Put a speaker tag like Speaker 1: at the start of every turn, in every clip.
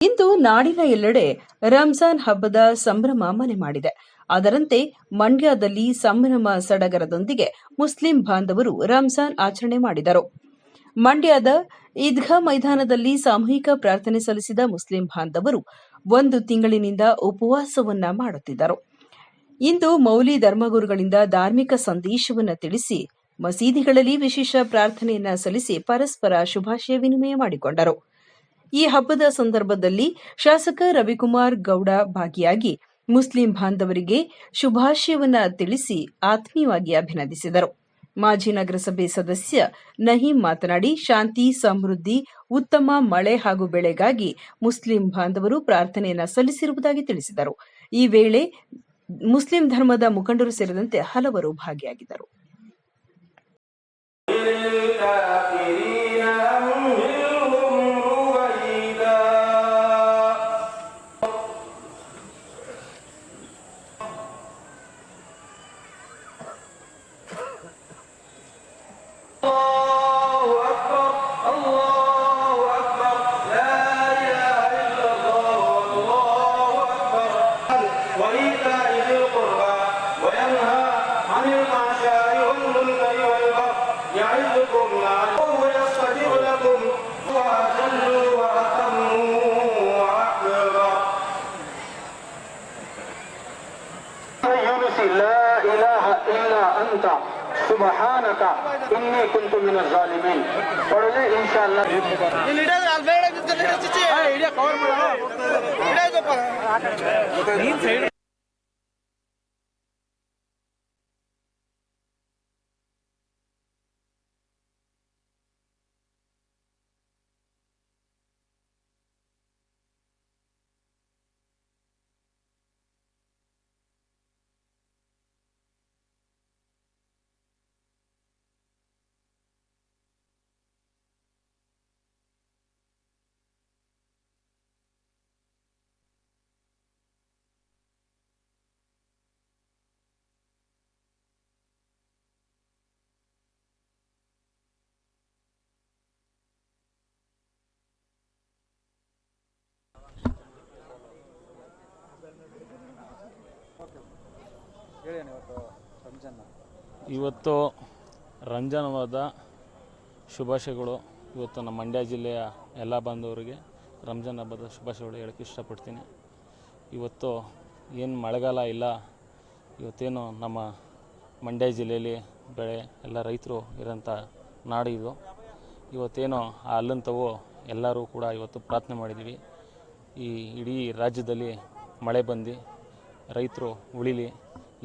Speaker 1: ಇಂದು ನಾಡಿನ ಎಲ್ಲೆಡೆ ರಂಜಾನ್ ಹಬ್ಬದ ಸಂಭ್ರಮ ಮನೆ ಮಾಡಿದೆ. ಅದರಂತೆ ಮಂಡ್ಯದಲ್ಲಿ ಸಂಭ್ರಮ ಸಡಗರದೊಂದಿಗೆ ಮುಸ್ಲಿಂ ಬಾಂಧವರು ರಂಜಾನ್ ಆಚರಣೆ ಮಾಡಿದರು. ಮಂಡ್ಯದ ಈದ್ಗಾ ಮೈದಾನದಲ್ಲಿ ಸಾಮೂಹಿಕ ಪ್ರಾರ್ಥನೆ ಸಲ್ಲಿಸಿದ ಮುಸ್ಲಿಂ ಬಾಂಧವರು ಒಂದು ತಿಂಗಳಿನಿಂದ ಉಪವಾಸವನ್ನ ಮಾಡುತ್ತಿದ್ದರು. ಇಂದು ಮೌಲಿ ಧರ್ಮಗುರುಗಳಿಂದ ಧಾರ್ಮಿಕ ಸಂದೇಶವನ್ನು ತಿಳಿಸಿ, ಮಸೀದಿಗಳಲ್ಲಿ ವಿಶೇಷ ಪ್ರಾರ್ಥನೆಯನ್ನ ಸಲ್ಲಿಸಿ ಪರಸ್ಪರ ಶುಭಾಶಯ ವಿನಿಮಯ ಮಾಡಿಕೊಂಡರು. ಈ ಹಬ್ಬದ ಸಂದರ್ಭದಲ್ಲಿ ಶಾಸಕ ರವಿಕುಮಾರ್ ಗೌಡ ಭಾಗಿಯಾಗಿ ಮುಸ್ಲಿಂ ಬಾಂಧವರಿಗೆ ಶುಭಾಶಯವನ್ನ ತಿಳಿಸಿ ಆತ್ಮೀಯವಾಗಿ ಅಭಿನಂದಿಸಿದರು. ಮಾಜಿ ನಗರಸಭೆ ಸದಸ್ಯ ನಹೀಂ ಮಾತನಾಡಿ, ಶಾಂತಿ, ಸಮೃದ್ಧಿ, ಉತ್ತಮ ಮಳೆ ಹಾಗೂ ಬೆಳೆಗಾಗಿ ಮುಸ್ಲಿಂ ಬಾಂಧವರು ಪ್ರಾರ್ಥನೆಯನ್ನು ಸಲ್ಲಿಸಿರುವುದಾಗಿ ತಿಳಿಸಿದರು. ಈ ವೇಳೆ ಮುಸ್ಲಿಂ ಧರ್ಮದ ಮುಖಂಡರು ಸೇರಿದಂತೆ ಹಲವರು ಭಾಗಿಯಾಗಿದ್ದರು.
Speaker 2: القدس لا إله إلا
Speaker 3: أنت. سبحانك إني كنت من الظالمين.
Speaker 4: পড়লে إن شاء الله.
Speaker 5: ಇವತ್ತು ರಂಜಾನವಾದ ಶುಭಾಶಯಗಳು ಇವತ್ತು ನಮ್ಮ ಮಂಡ್ಯ ಜಿಲ್ಲೆಯ ಎಲ್ಲ ಬಾಂಧವರಿಗೆ ರಂಜಾನ್ ಹಬ್ಬದ ಶುಭಾಶಯಗಳು ಹೇಳೋಕ್ಕೆ ಇಷ್ಟಪಡ್ತೀನಿ. ಇವತ್ತು ಏನು ಮಳೆಗಾಲ ಇಲ್ಲ, ಇವತ್ತೇನು ನಮ್ಮ ಮಂಡ್ಯ ಜಿಲ್ಲೆಯಲ್ಲಿ ಬೆಳೆ ಎಲ್ಲ ರೈತರು ಇರೋಂಥ ನಾಡು ಇದು. ಇವತ್ತೇನು ಆ ಅಲ್ಲಂತವು ಎಲ್ಲರೂ ಕೂಡ ಇವತ್ತು ಪ್ರಾರ್ಥನೆ ಮಾಡಿದ್ದೀವಿ. ಈ ಇಡೀ ರಾಜ್ಯದಲ್ಲಿ ಮಳೆ ಬಂದು ರೈತರು ಉಳಿಲಿ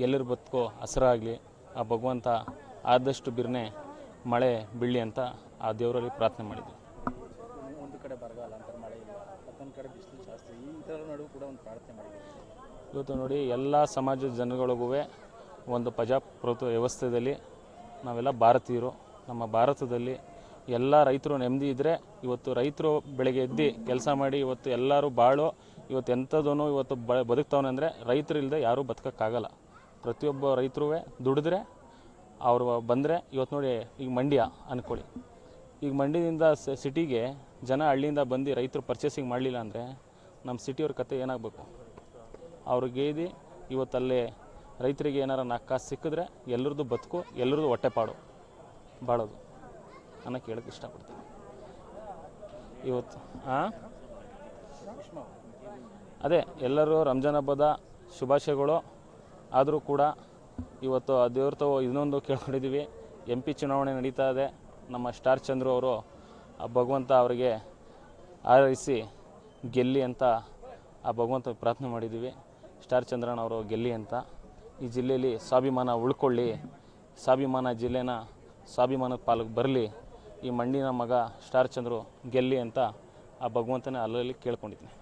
Speaker 5: ಎಲ್ಲರ ಬದುಕು ಹಸರಾಗಲಿ ಆ ಭಗವಂತ ಆದಷ್ಟು ಬಿರ್ನೆ ಮಳೆ ಬೀಳಲಿ ಅಂತ ಆ ದೇವರಲ್ಲಿ ಪ್ರಾರ್ಥನೆ ಮಾಡಿದ್ವಿ.
Speaker 6: ಒಂದು ಕಡೆ ಬರಗಾಲ ಅಂತ ಮಳೆ ಇಲ್ಲ ಮತ್ತೊಂದು ಕಡೆ ಬಿಸಿಲು ಜಾಸ್ತಿ ಈ ಥರ ನಡುವೆ ಕೂಡ ಒಂದು ಪ್ರಾರ್ಥನೆ ಮಾಡಿದ್ವಿ.
Speaker 5: ಇವತ್ತು ನೋಡಿ ಎಲ್ಲ ಸಮಾಜದ ಜನಗಳಿಗೂ ಒಂದು ಪ್ರಜಾಪ್ರಭುತ್ವ ವ್ಯವಸ್ಥೆಯಲ್ಲಿ ನಾವೆಲ್ಲ ಭಾರತೀಯರು. ನಮ್ಮ ಭಾರತದಲ್ಲಿ ಎಲ್ಲ ರೈತರು ನೆಮ್ಮದಿ ಇದ್ದರೆ ಇವತ್ತು ರೈತರು ಬೆಳಗ್ಗೆ ಎದ್ದು ಕೆಲಸ ಮಾಡಿ ಇವತ್ತು ಎಲ್ಲರೂ ಬಾಳು ಇವತ್ತು ಎಂಥದೂ ಇವತ್ತು ಬ ಬದುಕ್ತವನೆ ಅಂದರೆ ರೈತರು ಇಲ್ಲದೆ ಯಾರೂ ಬದುಕೋಕ್ಕಾಗಲ್ಲ. ಪ್ರತಿಯೊಬ್ಬ ರೈತರು ದುಡಿದ್ರೆ, ಅವರು ಬಂದರೆ, ಇವತ್ತು ನೋಡಿ ಈಗ ಮಂಡ್ಯ ಅಂದ್ಕೊಳ್ಳಿ ಈಗ ಮಂಡ್ಯದಿಂದ ಸಿಟಿಗೆ ಜನ ಹಳ್ಳಿಯಿಂದ ಬಂದು ರೈತರು ಪರ್ಚೇಸಿಂಗ್ ಮಾಡಲಿಲ್ಲ ಅಂದರೆ ನಮ್ಮ ಸಿಟಿಯವ್ರ ಕತೆ ಏನಾಗಬೇಕು? ಅವ್ರಿಗೆ ಇವತ್ತಲ್ಲೇ ರೈತರಿಗೆ ಏನಾರ ನಾಲ್ಕು ಕಾಸು ಸಿಕ್ಕಿದ್ರೆ ಎಲ್ಲರದ್ದು ಬದುಕು, ಎಲ್ಲರದ್ದು ಹೊಟ್ಟೆಪಾಡು ಬಾಳೋದು. ಅನ್ನೋಕ್ಕೆ ಕೇಳೋಕ್ಕೆ ಇಷ್ಟಪಡ್ತೀನಿ. ಇವತ್ತು ಹಾಂ ಅದೇ ಎಲ್ಲರೂ ರಂಜಾನ್ ಹಬ್ಬದ ಶುಭಾಶಯಗಳು. ಆದರೂ ಕೂಡ ಇವತ್ತು ಆ ದೇವ್ರ ತಾವು ಇನ್ನೊಂದು ಕೇಳ್ಕೊಂಡಿದ್ದೀವಿ. ಎಂ ಪಿ ಚುನಾವಣೆ ನಡೀತಾ ಇದೆ. ನಮ್ಮ ಸ್ಟಾರ್ ಚಂದ್ರು ಅವರು ಆ ಭಗವಂತ ಅವರಿಗೆ ಆರೈಸಿ ಗೆಲ್ಲಿ ಅಂತ ಆ ಭಗವಂತ ಪ್ರಾರ್ಥನೆ ಮಾಡಿದ್ದೀವಿ. ಸ್ಟಾರ್ ಚಂದ್ರನ್ ಅವರು ಗೆಲ್ಲಿ ಅಂತ. ಈ ಜಿಲ್ಲೆಯಲ್ಲಿ ಸ್ವಾಭಿಮಾನ ಉಳ್ಕೊಳ್ಳಿ. ಸ್ವಾಭಿಮಾನ ಜಿಲ್ಲೆನ ಸ್ವಾಭಿಮಾನದ ಪಾಲಕ್ಕೆ ಬರಲಿ. ಈ ಮಣ್ಣಿನ ಮಗ ಸ್ಟಾರ್ ಚಂದ್ರು ಗೆಲ್ಲಿ ಅಂತ ಆ ಭಗವಂತನೇ ಅಲ್ಲಲ್ಲಿ ಕೇಳ್ಕೊಂಡಿದ್ದೀನಿ.